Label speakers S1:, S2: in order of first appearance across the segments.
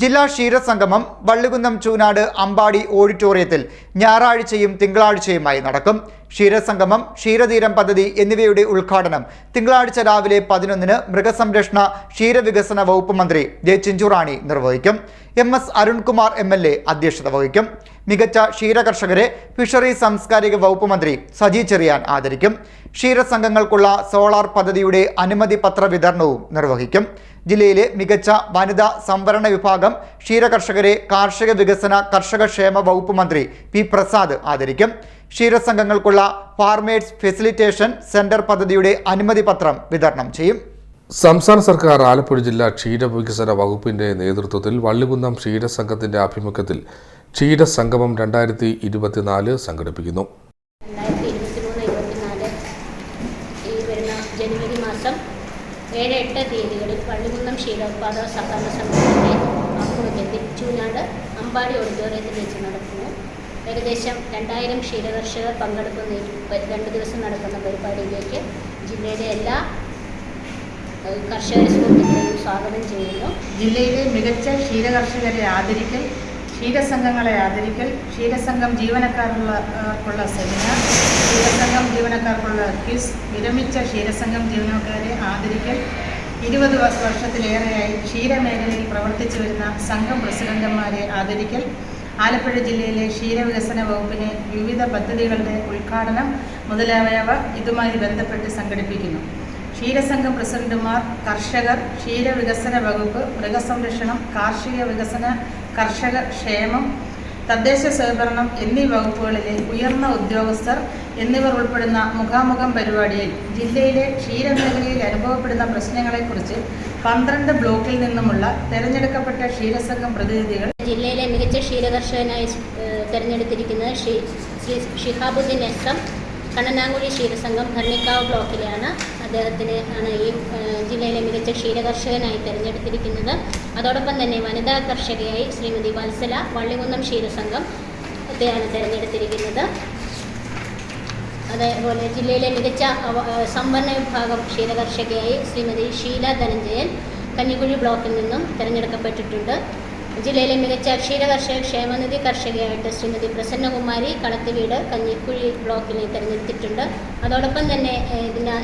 S1: ജില്ലാ ക്ഷീരസംഗമം വള്ളികുന്നം ചൂനാട് അമ്പാടി ഓഡിറ്റോറിയത്തിൽ ഞായറാഴ്ചയും തിങ്കളാഴ്ചയുമായി നടക്കും. ക്ഷീരസംഗമം ക്ഷീരതീരം പദ്ധതി എന്നിവയുടെ ഉദ്ഘാടനം തിങ്കളാഴ്ച രാവിലെ പതിനൊന്നിന് മൃഗസംരക്ഷണ ക്ഷീരവികസന വകുപ്പ് മന്ത്രി ജെ ചിഞ്ചുറാണി നിർവഹിക്കും. M S Arunkumar M L A അധ്യക്ഷത വഹിക്കും. മികച്ച ക്ഷീരകർഷകരെ ഫിഷറി സാംസ്കാരിക വകുപ്പ് മന്ത്രി സജി ചെറിയാൻ ആദരിക്കും. ക്ഷീരസംഘങ്ങൾക്കുള്ള സോളാർ പദ്ധതിയുടെ അനുമതി പത്ര വിതരണവും നിർവഹിക്കും. ജില്ലയിലെ മികച്ച വനിതാ സംവരണ വിഭാഗം ക്ഷീരകർഷകരെ കാർഷിക വികസന കർഷക ക്ഷേമ വകുപ്പ് മന്ത്രി പി പ്രസാദ് ആദരിക്കും. ക്ഷീരസംഘങ്ങൾക്കുള്ള ഫാർമേഴ്സ് ഫെസിലിറ്റേഷൻ സെന്റർ പദ്ധതിയുടെ അനുമതി പത്രം വിതരണം ചെയ്യും.
S2: സംസ്ഥാന സർക്കാർ ആലപ്പുഴ ജില്ലാ ക്ഷീരവികസന വകുപ്പിന്റെ നേതൃത്വത്തിൽ വള്ളികുന്നം ക്ഷീരസംഘത്തിന്റെ ആഭിമുഖ്യത്തിൽ ക്ഷീരസംഗമം രണ്ടായിരത്തി ഇരുപത്തിനാല് സംഘടിപ്പിക്കുന്നു.
S3: രണ്ടായിരത്തി ഇരുപത്തിമൂന്ന് ഇരുപത്തിനാല് ഈ വരുന്ന ജനുവരി മാസം ഏഴ് എട്ട് തീയതികളിൽ പള്ളികുന്നം ക്ഷീരോത്പാദക സഹകരണ സംഘത്തിന്റെ ആഭിമുഖ്യത്തിൽ ചൂനാട് അമ്പാടി ഓഡിറ്റോറിയത്തിൽ വെച്ച് നടക്കുന്നു. ഏകദേശം രണ്ടായിരം ക്ഷീരകർഷകർ പങ്കെടുക്കുന്ന രണ്ട് ദിവസം നടക്കുന്ന പരിപാടിയിലേക്ക് ജില്ലയിലെ എല്ലാ കർഷക സുഹൃത്തുക്കളെയും സ്വാഗതം ചെയ്യുന്നു.
S4: ജില്ലയിലെ മികച്ച ക്ഷീരകർഷകരെ ആദരിക്കൽ ക്ഷീരസംഘങ്ങളെ ആദരിക്കൽ ക്ഷീരസംഘം ജീവനക്കാരുള്ള സെമിനാർ ക്ഷീരസംഘം ജീവനക്കാർക്കുള്ള ക്വിസ് വിരമിച്ച ക്ഷീരസംഘം ജീവനക്കാരെ ആദരിക്കൽ. ഇരുപത് വർഷത്തിലേറെയായി ക്ഷീരമേഖലയിൽ പ്രവർത്തിച്ചു വരുന്ന സംഘം പ്രസിഡന്റുമാരെ ആദരിക്കൽ. ആലപ്പുഴ ജില്ലയിലെ ക്ഷീരവികസന വകുപ്പിനെ വിവിധ പദ്ധതികളുടെ ഉദ്ഘാടനം മുതലായവ ഇതുമായി ബന്ധപ്പെട്ട് സംഘടിപ്പിക്കുന്നു. ക്ഷീരസംഘം പ്രസിഡന്റുമാർ കർഷകർ ക്ഷീരവികസന വകുപ്പ് മൃഗസംരക്ഷണം കാർഷിക വികസന കർഷക ക്ഷേമം തദ്ദേശ സ്വയംഭരണം എന്നീ വകുപ്പുകളിലെ ഉയർന്ന ഉദ്യോഗസ്ഥർ എന്നിവർ ഉൾപ്പെടുന്ന മുഖാമുഖം പരിപാടിയിൽ ജില്ലയിലെ ക്ഷീരമേഖലയിൽ അനുഭവപ്പെടുന്ന പ്രശ്നങ്ങളെക്കുറിച്ച് പന്ത്രണ്ട് ബ്ലോക്കിൽ നിന്നുമുള്ള തെരഞ്ഞെടുക്കപ്പെട്ട ക്ഷീരസംഘം പ്രതിനിധികൾ
S3: ജില്ലയിലെ മികച്ച ക്ഷീരകർഷകനായി തെരഞ്ഞെടുത്തിരിക്കുന്നത് ശ്രീ ഷിഹാബുദ്ദീൻ എസ് എം കണ്ണനാങ്കുഴി ക്ഷീരസംഘം ഭരണിക്കാവ് ബ്ലോക്കിലെയാണ് അദ്ദേഹത്തിന് ആണ് ഈ ജില്ലയിലെ മികച്ച ക്ഷീരകർഷകനായി തിരഞ്ഞെടുത്തിരിക്കുന്നത്. അതോടൊപ്പം തന്നെ വനിതാ കർഷകയായി ശ്രീമതി വത്സല വള്ളികുന്നം ക്ഷീരസംഘം ത്തെയാണ് തിരഞ്ഞെടുത്തിരിക്കുന്നത്. അതേപോലെ ജില്ലയിലെ മികച്ച സമ്പന്ന വിഭാഗം ക്ഷീരകർഷകയായി ശ്രീമതി ഷീല ധനഞ്ജയൻ കഞ്ഞിക്കുഴി ബ്ലോക്കിൽ നിന്നും തിരഞ്ഞെടുക്കപ്പെട്ടിട്ടുണ്ട്. ജില്ലയിലെ മികച്ച ക്ഷീരകർഷക ക്ഷേമനിധി കർഷകയായിട്ട് ശ്രീമതി പ്രസന്നകുമാരി കളത്തുവീട് കഞ്ഞിക്കുഴി ബ്ലോക്കിനെ തിരഞ്ഞെടുത്തിട്ടുണ്ട്. അതോടൊപ്പം തന്നെ ഇതിന്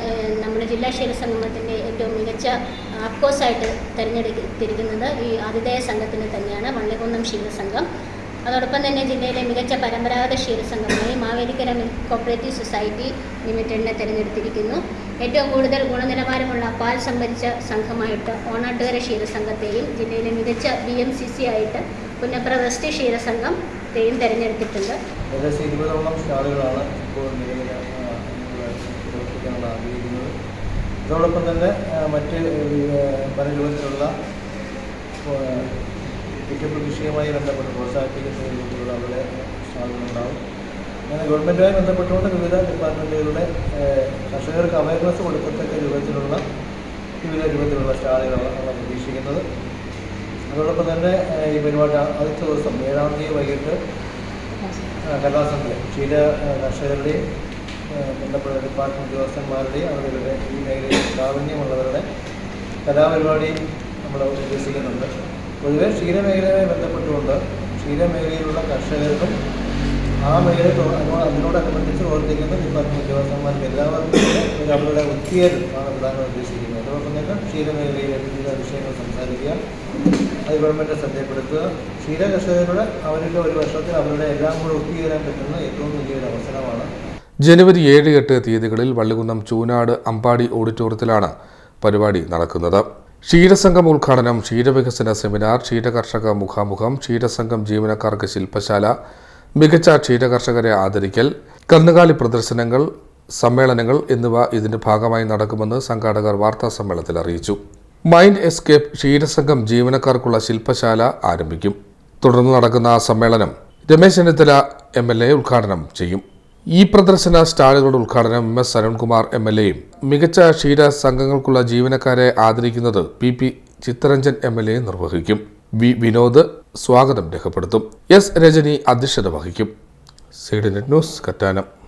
S3: നമ്മുടെ ജില്ലാ ക്ഷീരസംഗമത്തിന്റെ ഏറ്റവും മികച്ച ആപ്കോസായിട്ട് തിരഞ്ഞെടുത്തിരിക്കുന്നത് ഈ ആതിഥേയ സംഘത്തിന് തന്നെയാണ് വള്ളികുന്നം ക്ഷീരസംഘം അതോടൊപ്പം തന്നെ ജില്ലയിലെ മികച്ച പരമ്പരാഗത ക്ഷീരസംഘമായി മാവേലിക്കര കോപ്പറേറ്റീവ് സൊസൈറ്റി ലിമിറ്റഡിനെ തിരഞ്ഞെടുത്തിരിക്കുന്നു. ഏറ്റവും കൂടുതൽ ഗുണനിലവാരമുള്ള പാൽ സംഭരിച്ച സംഘമായിട്ട് ഓണാട്ടുകര ക്ഷീരസംഘത്തെയും ജില്ലയിലെ മികച്ച ബി എം സി സി ആയിട്ട് പുന്നപ്ര വെസ്റ്റ് ക്ഷീരസംഘത്തെയും തിരഞ്ഞെടുത്തിട്ടുണ്ട്.
S5: ഏകദേശം ഇപ്പോൾ അതോടൊപ്പം തന്നെ മറ്റ് പല രൂപത്തിലുള്ള പിക്കപ്പ് പ്രതീക്ഷയുമായി ബന്ധപ്പെട്ട് പ്രോത്സാഹിപ്പിക്കുന്ന രീതിയിലുള്ള അവരുടെ സ്റ്റാളുകളുണ്ടാവും അങ്ങനെ ഗവൺമെന്റുമായി ബന്ധപ്പെട്ടുകൊണ്ട് വിവിധ ഡിപ്പാർട്ട്മെന്റുകളുടെ കർഷകർക്ക് അവയർനെസ് കൊടുക്കത്തക്ക രൂപത്തിലുള്ള വിവിധ രൂപത്തിലുള്ള സ്റ്റാളുകളാണ് നമ്മൾ പ്രതീക്ഷിക്കുന്നത്. അതോടൊപ്പം തന്നെ ഈ പരിപാടി ആദ്യത്തെ ദിവസം ഏഴാം തീയതി വൈകിട്ട് കലാസംഘം ആ, കർഷകരുടെയും ബന്ധപ്പെട്ട ഡിപ്പാർട്ട്മെന്റ് ഉദ്യോഗസ്ഥന്മാരുടെയും അവരുടെ ഈ മേഖലയിൽ പ്രാവീണ്യമുള്ളവരുടെ കലാപരിപാടി നമ്മൾ ഉദ്ദേശിക്കുന്നുണ്ട്. പൊതുവെ ക്ഷീരമേഖലയുമായി ബന്ധപ്പെട്ടുകൊണ്ട് ക്ഷീരമേഖലയിലുള്ള കർഷകർക്കും ആ മേഖലയിൽ അതിനോടനുബന്ധിച്ച് പ്രവർത്തിക്കുന്ന ഡിപ്പാർട്ട്മെന്റ് ഉദ്യോഗസ്ഥന്മാർക്ക് എല്ലാവർക്കും അവരുടെ ഒത്തുചേരൽ ആണ് പ്രധാനം ഉദ്ദേശിക്കുന്നത്. അതോടൊപ്പം തന്നെ ക്ഷീരമേഖലയിലെ വിവിധ വിഷയങ്ങൾ സംസാരിക്കുക അത് ഗവൺമെന്റ് ശ്രദ്ധയപ്പെടുത്തുക ക്ഷീര കർഷകരുടെ അവരുടെ ഒരു വർഷത്തിൽ അവരുടെ എല്ലാം കൂടെ ഒത്തുചേരാൻ പറ്റുന്ന ഏറ്റവും വലിയൊരു അവസരമാണ്.
S2: ജനുവരി ഏഴ് എട്ട് തീയതികളിൽ വള്ളികുന്നം ചൂനാട് അമ്പാടി ഓഡിറ്റോറിയത്തിലാണ് പരിപാടി നടക്കുന്നത്. ക്ഷീരസംഘം ഉദ്ഘാടനം ക്ഷീരവികസന സെമിനാർ ക്ഷീരകർഷക മുഖാമുഖം ക്ഷീരസംഘം ജീവനക്കാർക്ക് ശില്പശാല മികച്ച ക്ഷീരകർഷകരെ ആദരിക്കൽ കന്നുകാലി പ്രദർശനങ്ങൾ സമ്മേളനങ്ങൾ എന്നിവ ഇതിന്റെ ഭാഗമായി നടക്കുമെന്ന് സംഘാടകർ വാർത്താ സമ്മേളനത്തിൽ അറിയിച്ചു. മൈൻഡ് എസ്കേപ്പ് ക്ഷീരസംഘം ജീവനക്കാർക്കുള്ള ശില്പശാല ആരംഭിക്കും. തുടർന്ന് നടക്കുന്ന സമ്മേളനം Ramesh Chennithala M L A ഉദ്ഘാടനം ചെയ്യും. ഈ പ്രദർശന സ്റ്റാളുകളുടെ ഉദ്ഘാടനം M S Arunkumar M L എയും മികച്ച ക്ഷീര സംഘങ്ങൾക്കുള്ള ജീവനക്കാരെ ആദരിക്കുന്നത് P P Chittaranjan M L A നിർവഹിക്കും. വി വിനോദ് സ്വാഗതം രേഖപ്പെടുത്തും. എസ് രജനി അധ്യക്ഷത വഹിക്കും. Seed news Kattanam.